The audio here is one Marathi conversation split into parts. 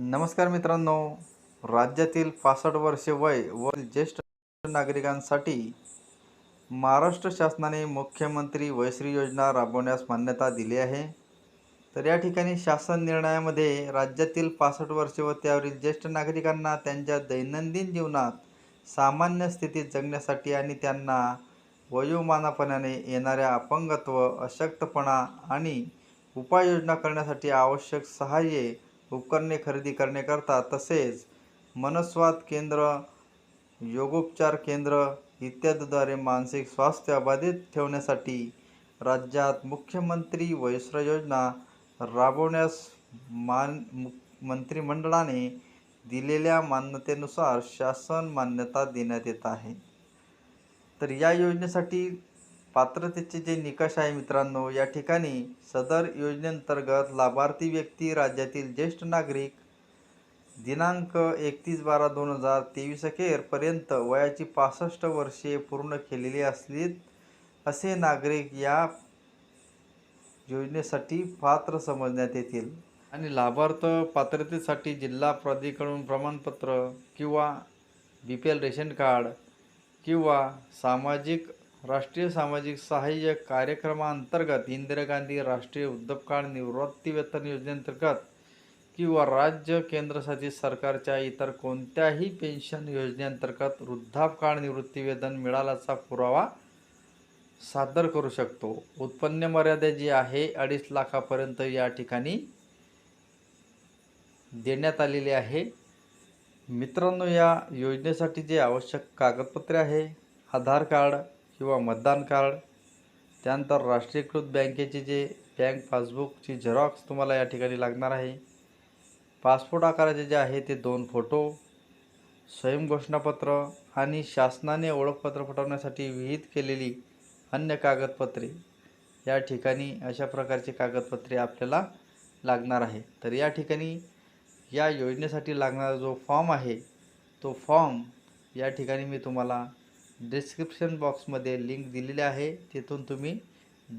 नमस्कार मित्रांनो. राज्यातील पासष्ट वर्षे वय व ज्येष्ठ नागरिकांसाठी महाराष्ट्र शासनाने मुख्यमंत्री वयश्री योजना राबवण्यास मान्यता दिली आहे. तर या ठिकाणी शासन निर्णयामध्ये राज्यातील पासष्ट वर्षे व त्यावरील ज्येष्ठ नागरिकांना त्यांच्या दैनंदिन जीवनात सामान्य स्थितीत जगण्यासाठी आणि त्यांना वयोमानापणाने येणाऱ्या अपंगत्व अशक्तपणा आणि उपाययोजना करण्यासाठी आवश्यक सहाय्ये उपकरणे खरेदी करण्याकरता तसेच मनस्वाद केंद्र योगोपचार केंद्र इत्यादीद्वारे मानसिक स्वास्थ्य अबाधित ठेवण्यासाठी राज्यात मुख्यमंत्री वयस्र योजना राबवण्यास मान मु मंत्रिमंडळाने दिलेल्या मान्यतेनुसार शासन मान्यता देण्यात येत आहे. तर या योजनेसाठी पात्रतेचे जे निकष आहे मित्रांनो या ठिकाणी सदर योजनेअंतर्गत लाभार्थी व्यक्ती राज्यातील ज्येष्ठ नागरिक दिनांक एकतीस बारा दोन हजार तेवीस अखेरपर्यंत वयाची पासष्ट वर्षे पूर्ण केलेली असली असे नागरिक या योजनेसाठी पात्र समजण्यात येतील. आणि लाभार्थ पात्रतेसाठी जिल्हा प्राधिकरण प्रमाणपत्र किंवा B P L ration card किंवा सामाजिक राष्ट्रीय सामाजिक सहाय्य कार्यक्रमांतर्गत इंदिरा गांधी राष्ट्रीय वृद्धपकाळ निवृत्तीवेतन योजनेअंतर्गत किंवा राज्य केंद्रशासित सरकारच्या इतर कोणत्याही पेन्शन योजनेअंतर्गत वृद्धापकाळ निवृत्तीवेतन मिळाल्याचा पुरावा सादर करू शकतो. उत्पन्न मर्यादा जी आहे अडीच लाखापर्यंत या ठिकाणी देण्यात आलेली आहे. मित्रांनो या योजनेसाठी जे आवश्यक कागदपत्रे आहे आधार कार्ड किंवा मतदान कार्ड त्यानंतर राष्ट्रीयकृत बँकेचे जे बँक पासबुकची झेरॉक्स तुम्हाला या ठिकाणी लागणार आहे. पासपोर्ट आकाराचे जे आहे ते दोन फोटो स्वयंघोषणापत्र आणि शासनाने ओळखपत्र पटवण्यासाठी विहित केलेली अन्य कागदपत्रे. या ठिकाणी अशा प्रकारची कागदपत्रे आपल्याला लागणार आहे. तर या ठिकाणी या योजनेसाठी लागणारा जो फॉर्म आहे तो फॉर्म या ठिकाणी मी तुम्हाला डिस्क्रिप्शन बॉक्समध्ये लिंक दिलेली आहे. तिथून तुम्ही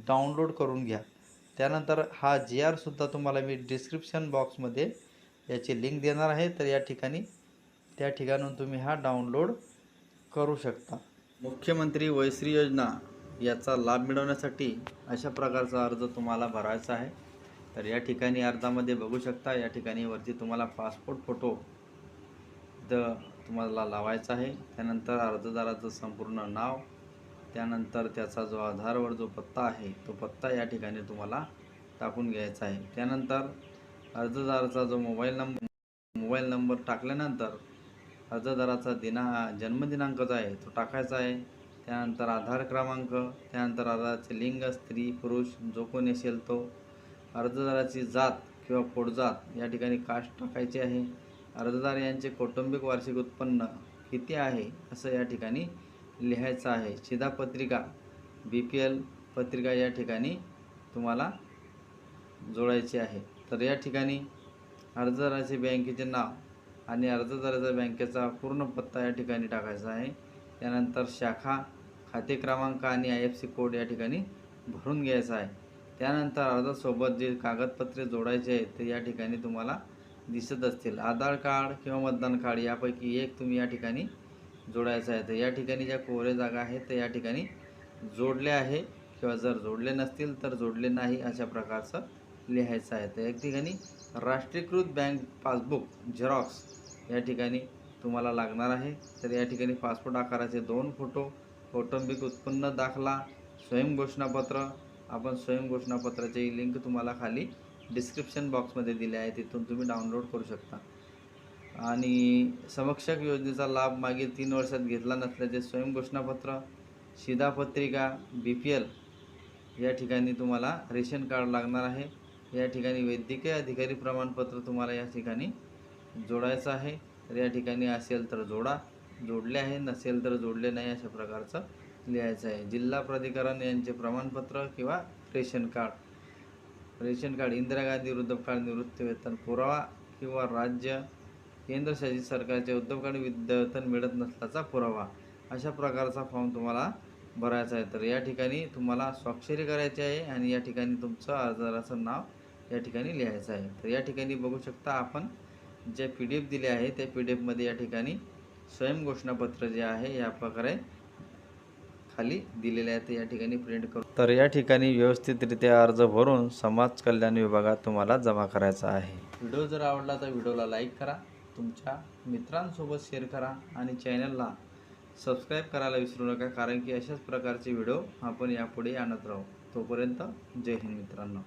डाउनलोड करून घ्या. त्यानंतर हा जी आरसुद्धा तुम्हाला मी डिस्क्रिप्शन बॉक्समध्ये याची लिंक देणार आहे. तर या ठिकाणी त्या ठिकाणून तुम्ही हा डाउनलोड करू शकता. मुख्यमंत्री वयश्री योजना याचा लाभ मिळवण्यासाठी अशा प्रकारचा अर्ज तुम्हाला भरायचा आहे. तर या ठिकाणी अर्जामध्ये बघू शकता. या ठिकाणी वरती तुम्हाला पासपोर्ट फोटो द तुम्हाला लावायचा आहे. त्यानंतर अर्जदाराचं संपूर्ण नाव त्यानंतर त्याचा जो आधारवर जो पत्ता आहे तो पत्ता या ठिकाणी तुम्हाला टाकून घ्यायचा आहे. त्यानंतर अर्जदाराचा जो मोबाईल नंबर मोबाईल नंबर टाकल्यानंतर अर्जदाराचा दिना जन्मदिनांक जो आहे तो टाकायचा आहे. त्यानंतर आधार क्रमांक त्यानंतर अर्जाचे लिंग स्त्री पुरुष जो कोणी असेल तो. अर्जदाराची जात किंवा पोटजात या ठिकाणी कास्ट टाकायची आहे. अर्जदार यांचे कौटुंबिक वार्षिक उत्पन्न किती आहे असं या ठिकाणी लिहायचं आहे. शिधापत्रिका बी पी एल पत्रिका या ठिकाणी तुम्हाला जोडायची आहे. तर या ठिकाणी अर्जदाराचे बँकेचे नाव आणि अर्जदाराचा बँकेचा पूर्ण पत्ता या ठिकाणी टाकायचा आहे. त्यानंतर शाखा खाते क्रमांक आणि आय एफ सी कोड या ठिकाणी भरून घ्यायचा आहे. त्यानंतर अर्जासोबत जे कागदपत्रे जोडायचे आहेत ते या ठिकाणी तुम्हाला दिसत असतील. आधार कार्ड किंवा मतदान कार्ड यापैकी एक तुम्ही या ठिकाणी जोडायचं आहे. तर या ठिकाणी ज्या कोरे जागा आहेत त्या या ठिकाणी जोडले आहे. किंवा जर जोडले नसतील तर जोडले नाही अशा प्रकारचं लिहायचं आहे. तर एक ठिकाणी राष्ट्रीयकृत बँक पासबुक झेरॉक्स या ठिकाणी तुम्हाला लागणार आहे. तर या ठिकाणी पासपोर्ट आकाराचे दोन फोटो कौटुंबिक उत्पन्न दाखला स्वयंघोषणापत्र आपण स्वयंघोषणापत्राची लिंक तुम्हाला खाली डिस्क्रिप्शन बॉक्समध्ये दिले आहे तिथून तुम्ही डाउनलोड करू शकता. आणि समक्षक योजनेचा लाभ मागील तीन वर्षात घेतला नसल्याचे स्वयंघोषणापत्र शिधापत्रिका बी पी एल या ठिकाणी तुम्हाला रेशन कार्ड लागणार आहे. या ठिकाणी वैद्यकीय अधिकारी प्रमाणपत्र तुम्हाला या ठिकाणी जोडायचं आहे. तर या ठिकाणी असेल तर जोडा जोडले आहे नसेल तर जोडले नाही अशा प्रकारचं लिहायचं आहे. जिल्हा प्राधिकरण यांचे प्रमाणपत्र किंवा ration card. Ration card Indira Gandhi वृद्धकाळ निवृत्तीवेतन पुरावा किंवा राज्य केंद्रशासित सरकारचे वृद्धकाळ विद्यावेतन मिळत नसल्याचा पुरावा अशा प्रकारचा फॉर्म तुम्हाला भरायचा आहे. तर या ठिकाणी तुम्हाला स्वाक्षरी करायची आहे आणि या ठिकाणी तुमचं अर्जदाराचं नाव या ठिकाणी लिहायचं आहे. तर या ठिकाणी बघू शकता आपण जे पी डी एफ दिले आहे त्या पी डी एफमध्ये या ठिकाणी स्वयं घोषणापत्र जे आहे या प्रकारे खाली दिलेले आहे ते या ठिकाणी प्रिंट करू तर या ठिकाणी व्यवस्थितरित्या अर्ज भरून समाज कल्याण विभागात तुम्हाला जमा करायचा आहे. व्हिडिओ जर आवडला तर व्हिडिओला लाईक करा तुमच्या मित्रांसोबत शेअर करा आणि चॅनलला सबस्क्राईब करायला विसरू नका कारण की अशाच प्रकारचे व्हिडिओ आपण यापुढे आणत राहू. तोपर्यंत जय हिंद मित्रांनो.